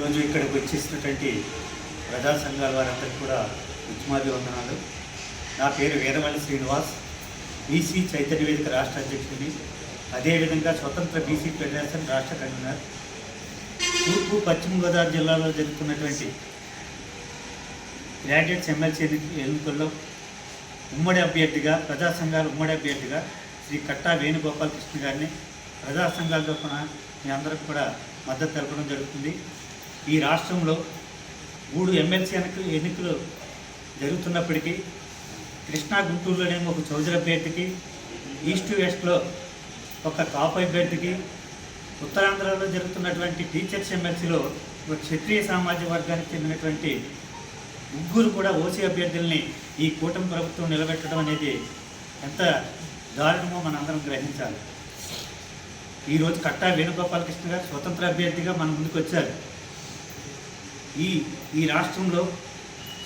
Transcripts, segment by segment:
ఈరోజు ఇక్కడికి వచ్చేసినటువంటి ప్రజా సంఘాల వారందరికీ కూడా ఉత్మాది వందనాలు నా పేరు వేదమల్లి శ్రీనివాస్. బీసీ చైతన్య వేదిక రాష్ట్ర అధ్యక్షుడిని. అదేవిధంగా స్వతంత్ర బీసీ ఫెడరేషన్ రాష్ట్ర కన్వీనర్. తూర్పు పశ్చిమ గోదావరి జిల్లాలో జరుగుతున్నటువంటి గ్రాడ్యుయేట్స్ ఎమ్మెల్సీ ఎన్నికల్లో ఉమ్మడి అభ్యర్థిగా ప్రజా సంఘాల ఉమ్మడి అభ్యర్థిగా శ్రీ కట్టా వేణుగోపాలకృష్ణ గారిని ప్రజా సంఘాల తరఫున మీ అందరికి కూడా మద్దతు తెలపడం జరుగుతుంది. ఈ రాష్ట్రంలో మూడు ఎమ్మెల్సీ ఎన్నికలు ఎన్నికలు జరుగుతున్నప్పటికీ కృష్ణా గుంటూరులోనేమో ఒక చౌదరి అభ్యర్థికి ఈస్ట్ వెస్ట్లో ఒక కాపు అభ్యర్థికి ఉత్తరాంధ్రలో జరుగుతున్నటువంటి టీచర్స్ ఎమ్మెల్సీలో ఒక క్షత్రియ సామాజిక వర్గానికి చెందినటువంటి ముగ్గురు కూడా ఓసీ అభ్యర్థుల్ని ఈ కూటమి ప్రభుత్వం నిలబెట్టడం అనేది ఎంత దారుణమో మనందరం గ్రహించాలి. ఈరోజు కట్టా వేణుగోపాలకృష్ణ గారు స్వతంత్ర అభ్యర్థిగా మన ముందుకు వచ్చారు ఈ ఈ రాష్ట్రంలో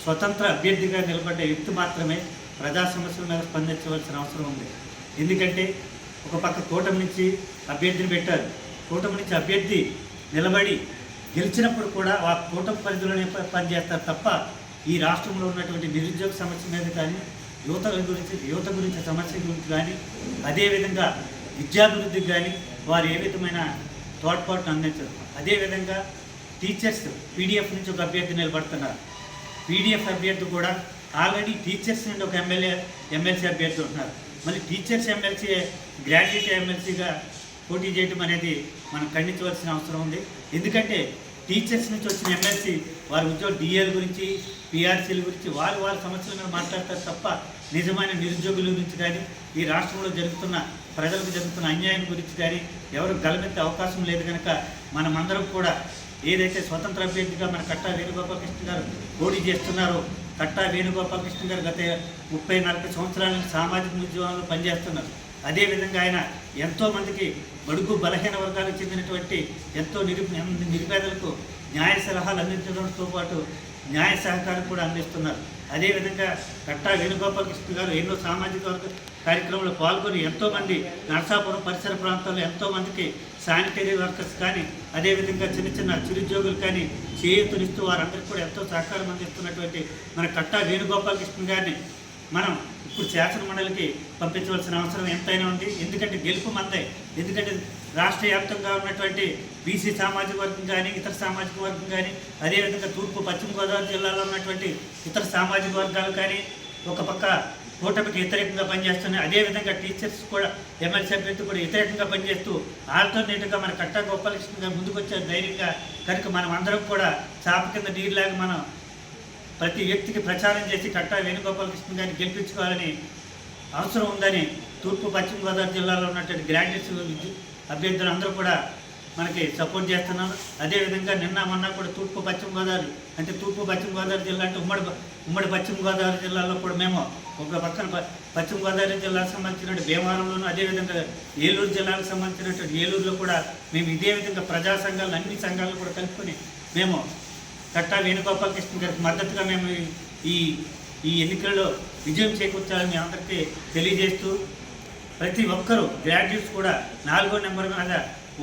స్వతంత్ర అభ్యర్థిగా నిలబడ్డ వ్యక్తి మాత్రమే ప్రజా సమస్యల మీద స్పందించవలసిన అవసరం ఉంది. ఎందుకంటే ఒక పక్క కూటమి నుంచి అభ్యర్థిని పెట్టారు. కూటమి నుంచి అభ్యర్థి నిలబడి గెలిచినప్పుడు కూడా ఆ కూటమి పరిధిలోనే పనిచేస్తారు తప్ప ఈ రాష్ట్రంలో ఉన్నటువంటి నిరుద్యోగ సమస్య మీద కానీ యువత గురించి యువత గురించి సమస్య గురించి కానీ అదేవిధంగా విద్యాభివృద్ధికి కానీ వారు ఏ విధమైన తోడ్పాటును అందించరు. అదేవిధంగా టీచర్స్ పీడిఎఫ్ నుంచి ఒక అభ్యర్థి నిలబడుతున్నారు. పీడిఎఫ్ అభ్యర్థి కూడా ఆల్రెడీ టీచర్స్ నుండి ఒక ఎమ్మెల్యే ఎమ్మెల్సీ అభ్యర్థి ఉంటున్నారు. మళ్ళీ టీచర్స్ ఎమ్మెల్సీ గ్రాడ్యుయేట్ ఎమ్మెల్సీగా పోటీ చేయడం అనేది మనం ఖండించవలసిన అవసరం ఉంది. ఎందుకంటే టీచర్స్ నుంచి వచ్చిన ఎమ్మెల్సీ వారి ఉద్యోగ డిఎల్ గురించి పిఆర్సీల గురించి వారు వారి సమస్యల మీద మాట్లాడతారు తప్ప నిజమైన నిరుద్యోగుల గురించి కానీ ఈ రాష్ట్రంలో జరుగుతున్న ప్రజలకు జరుగుతున్న అన్యాయం గురించి కానీ ఎవరు గలమెత్తే అవకాశం లేదు కనుక మనమందరం కూడా ఏదైతే స్వతంత్ర అభ్యర్థిగా మన కట్టా వేణుగోపాలకృష్ణ గారు పోటీ చేస్తున్నారో కట్టా వేణుగోపాలకృష్ణ గారు గత ముప్పై నలభై సంవత్సరాల నుంచి సామాజిక ఉద్యమంలో పనిచేస్తున్నారు. అదేవిధంగా ఆయన ఎంతోమందికి బడుగు బలహీన వర్గాలకు చెందినటువంటి ఎంతో నిరు నిరుపేదలకు న్యాయ సలహాలు అందించడంతో పాటు న్యాయ సహకారం కూడా అందిస్తున్నారు. అదేవిధంగా కట్టా వేణుగోపాలకృష్ణ గారు ఎన్నో సామాజిక వర్గ కార్యక్రమంలో పాల్గొని ఎంతోమంది నరసాపురం పరిసర ప్రాంతాల్లో ఎంతోమందికి శానిటరీ వర్కర్స్ కానీ అదేవిధంగా చిన్న చిన్న చిరుద్యోగులు కానీ చేయూతనిస్తూ వారందరికీ కూడా ఎంతో సహకారం అందిస్తున్నటువంటి మన కట్టా వేణుగోపాలకృష్ణ గారిని మనం ఇప్పుడు శాసన మండలికి పంపించవలసిన అవసరం ఎంతైనా ఉంది. ఎందుకంటే గెలుపు మందే. ఎందుకంటే రాష్ట్ర వ్యాప్తంగా ఉన్నటువంటి బీసీ సామాజిక వర్గం కానీ ఇతర సామాజిక వర్గం కానీ అదేవిధంగా తూర్పు పశ్చిమ గోదావరి జిల్లాలో ఉన్నటువంటి ఇతర సామాజిక వర్గాలు కానీ ఒక పక్క కూటమికి వ్యతిరేకంగా పనిచేస్తున్నాయి అదేవిధంగా టీచర్స్ కూడా ఎమ్మెల్సీ అభ్యర్థి కూడా వ్యతిరేకంగా పనిచేస్తూ ఆల్టర్నేటివ్గా మన కట్టా గోపాలకృష్ణ గారు ముందుకొచ్చే ధైర్యంగా. కనుక మనం అందరం కూడా చాప కింద నీరులాగా మనం ప్రతి వ్యక్తికి ప్రచారం చేసి కట్టా వేణుగోపాలకృష్ణ గారిని గెలిపించుకోవాలని అవసరం ఉందని తూర్పు పశ్చిమ గోదావరి జిల్లాలో ఉన్నటువంటి గ్రాడ్యుయేట్స్ అభ్యర్థులందరూ అభ్యర్థులు అందరూ కూడా మనకి సపోర్ట్ చేస్తున్నారు. అదేవిధంగా నిన్న మొన్న కూడా తూర్పు పశ్చిమ గోదావరి అంటే తూర్పు పశ్చిమ గోదావరి జిల్లా అంటే ఉమ్మడి ఉమ్మడి పశ్చిమ గోదావరి జిల్లాలో కూడా మేము ఒక పక్కన ప- పశ్చిమ గోదావరి జిల్లాకు సంబంధించినటువంటి భీమవరంలోను అదేవిధంగా ఏలూరు జిల్లాకు సంబంధించినటువంటి ఏలూరులో కూడా మేము ఇదే విధంగా ప్రజా సంఘాలు అన్ని సంఘాలను కూడా కలుపుకొని మేము కట్టా వేణుగోపాలకృష్ణ గారికి మద్దతుగా మేము ఈ ఈ ఎన్నికల్లో విజయం చేకూర్చాలని అందరికీ తెలియజేస్తూ ప్రతి ఒక్కరూ గ్రాడ్యుయేట్స్ కూడా నాలుగో నెంబర్ మీద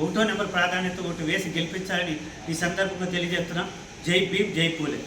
ఒకటో నెంబర్ ప్రాధాన్యత ఒకటి వేసి గెలిపించాలని ఈ సందర్భంగా తెలియజేస్తున్నాం. జై భీమ్ జై పూలే.